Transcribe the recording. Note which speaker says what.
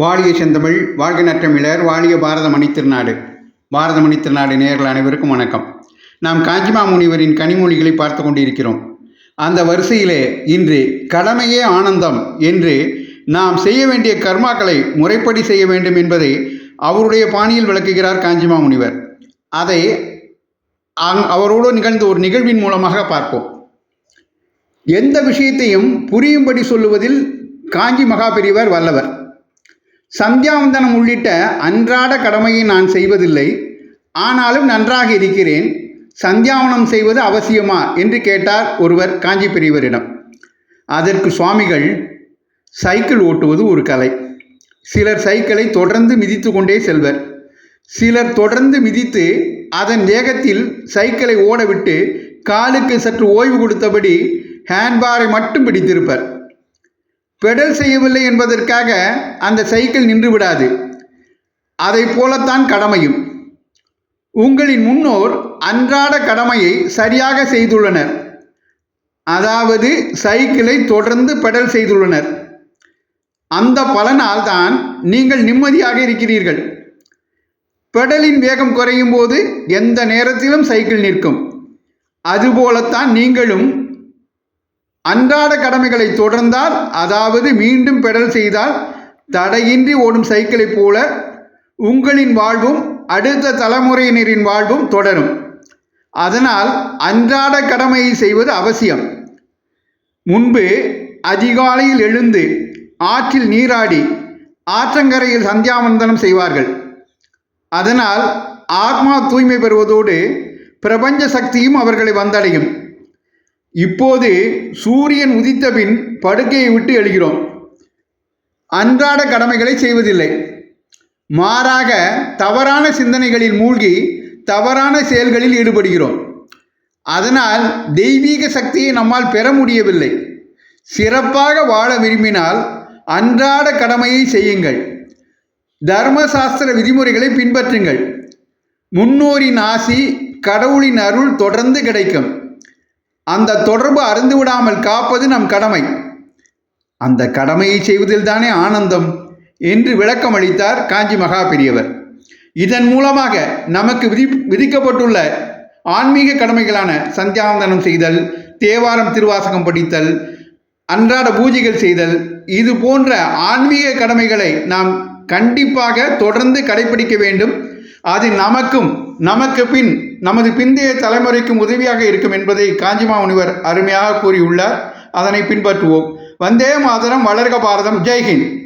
Speaker 1: வாழிய செந்தமிழ் வாழ்க நற்றமிழர் வாழிய பாரத மணித்திருநாடு பாரத மணித்திருநாடு நேர்கள் அனைவருக்கும் வணக்கம். நாம் காஞ்சிமா முனிவரின் கனிமொழிகளை பார்த்து கொண்டிருக்கிறோம். அந்த வரிசையிலே இன்று கடமையே ஆனந்தம் என்று நாம் செய்ய வேண்டிய கர்மாக்களை முறைப்படி செய்ய வேண்டும் என்பதை அவருடைய பாணியில் விளக்குகிறார் காஞ்சிமா முனிவர் அதை அங் அவரோடு நிகழ்ந்த ஒரு நிகழ்வின் மூலமாக பார்ப்போம். எந்த விஷயத்தையும் புரியும்படி சொல்லுவதில் காஞ்சி மகாபெரிவர் வல்லவர். சந்தியாவந்தனம் உள்ளிட்ட அன்றாட கடமையை நான் செய்வதில்லை. ஆனாலும் நன்றாக இருக்கிறேன். சந்தியாவனம் செய்வது அவசியமா? என்று கேட்டார் ஒருவர் காஞ்சி பெரியவரிடம் அதற்கு சுவாமிகள் சைக்கிள் ஓட்டுவது ஒரு கலை. சிலர் சைக்கிளை தொடர்ந்து மிதித்து கொண்டே செல்வர். சிலர் தொடர்ந்து மிதித்து அதன் வேகத்தில் சைக்கிளை ஓடவிட்டு காலுக்கு சற்று ஓய்வு கொடுத்தபடி ஹேண்ட்பாரை மட்டும் பிடித்திருப்பர். பெடல் செய்யவில்லை என்பதற்காக அந்த சைக்கிள் நின்று விடாது அதை போலத்தான் கடமையும். உங்களின் முன்னோர் அன்றாட கடமையை சரியாக செய்துள்ளனர். அதாவது சைக்கிளை தொடர்ந்து பெடல் செய்துள்ளனர். அந்த பலனால் தான் நீங்கள் நிம்மதியாக இருக்கிறீர்கள். பெடலின் வேகம் குறையும் போது எந்த நேரத்திலும் சைக்கிள் நிற்கும். அதுபோலத்தான் நீங்களும் அன்றாட கடமைகளை தொடர்ந்தால் அதாவது மீண்டும் பெடல் செய்தால் தடையின்றி ஓடும் சைக்கிளைப் போல உங்களின் வாழ்வும் அடுத்த தலைமுறையினரின் வாழ்வும் தொடரும். அதனால் அன்றாட கடமையை செய்வது அவசியம். முன்பு அதிகாலையில் எழுந்து ஆற்றில் நீராடி ஆற்றங்கரையில் சந்தியாவந்தனம் செய்வார்கள். அதனால் ஆத்மா தூய்மை பெறுவதோடு பிரபஞ்ச சக்தியும் அவர்களை வந்தடையும். இப்போது சூரியன் உதித்த பின் படுக்கையை விட்டு எழுகிறோம். அன்றாட கடமைகளை செய்வதில்லை. மாறாக தவறான சிந்தனைகளில் மூழ்கி தவறான செயல்களில் ஈடுபடுகிறோம். அதனால் தெய்வீக சக்தியை நம்மால் பெற முடியவில்லை. சிறப்பாக வாழ விரும்பினால் அன்றாட கடமையை செய்யுங்கள். தர்மசாஸ்திர விதிமுறைகளை பின்பற்றுங்கள். முன்னோரின் ஆசி கடவுளின் அருள் தொடர்ந்து கிடைக்கும். அந்த தொடர்பு அருந்து விடாமல் காப்பது நம் கடமை. அந்த கடமையை செய்வதில் தானே ஆனந்தம் என்று விளக்கம் அளித்தார் காஞ்சி மகா பெரியவர். இதன் மூலமாக நமக்கு விதி விதிக்கப்பட்டுள்ள ஆன்மீக கடமைகளான சந்தியாவந்தனம் செய்தல் தேவாரம் திருவாசகம் படித்தல் அன்றாட பூஜைகள் செய்தல் இது போன்ற ஆன்மீக கடமைகளை நாம் கண்டிப்பாக தொடர்ந்து கடைபிடிக்க வேண்டும். அது நமக்கும் நமக்கு பின் நமது பிந்தைய தலைமுறைக்கும் உதவியாக இருக்கும் என்பதை காஞ்சிமா முனிவர் அருமையாக கூறியுள்ளார். அதனை பின்பற்றுவோம். வந்தே மாதரம் வளர்க பாரதம். ஜெய்ஹிந்த்